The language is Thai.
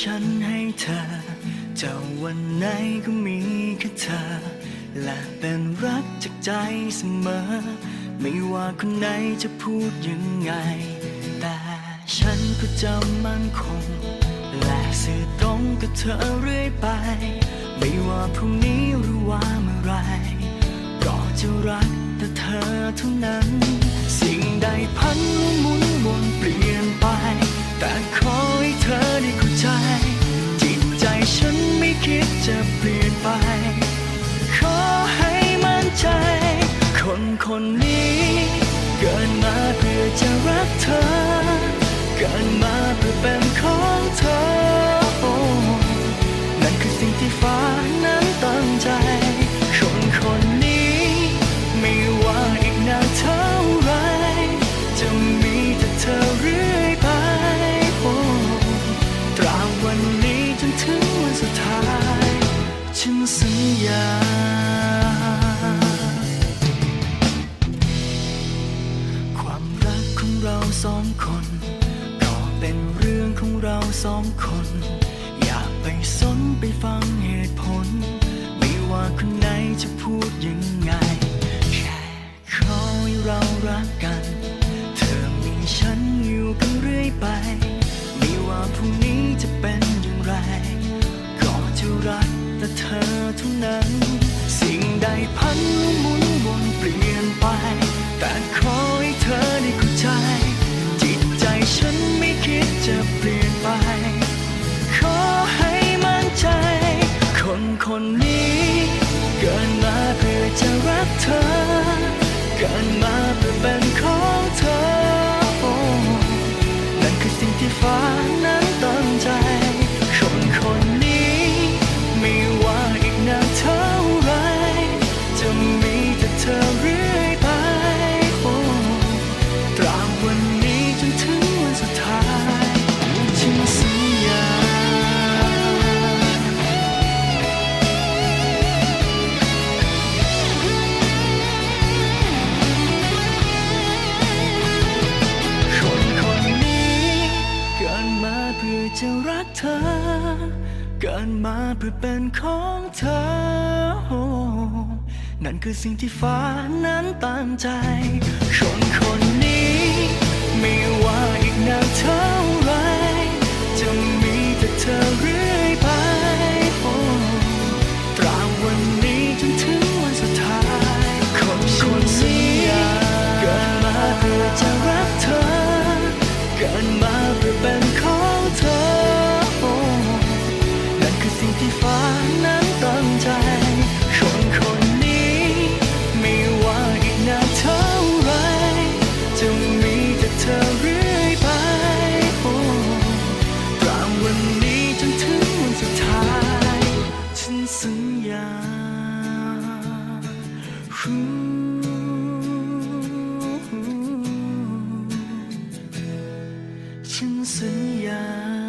ฉันให้เธอจะวันไหนก็มีแค่เธอ และเป็นรักจากใจเสมอ ไม่ว่าคนไหนจะพูดยังไง แต่ฉันก็จะมั่นคง และสื่อตรงกับเธอเรื่อยไป ไม่ว่าพรุ่งนี้หรือว่าเมื่อไรก็จะรักแต่เธอเท่านั้น สิ่งใดพันหมุนวนเปลี่ยนไป แต่ขอให้เธอได้เคนคนนี้ เกิดมาเพื่อจะรักเธอ เกิดมา สองคนก็เป็นเรื่องของเราสองคน อย่าไปสนไปฟังเหตุผล ไม่ว่าคนไหนจะพูดยังไง แค่ขอให้เรารักกัน เธอมีฉันอยู่กันเรื่อยไป ไม่ว่าพรุ่งนี้จะเป็นอย่างไร ก็จะรักแต่เธอเท่านั้น สิ่งใดพันหมุนวนเปลี่ยนไป แต่ขอ เพื่อจะรักเธอเกิดมาเพื่อเป็นของเธอโอ้นั่นคือสิ่งที่ฝันนั้น ธอ เกิดมาเพื่อเป็นของเธอ นั่นคือสิ่งที่ฟ้านั้นตามใจ คนคนนี้ไม่ว่า 心呀，呼，心碎呀。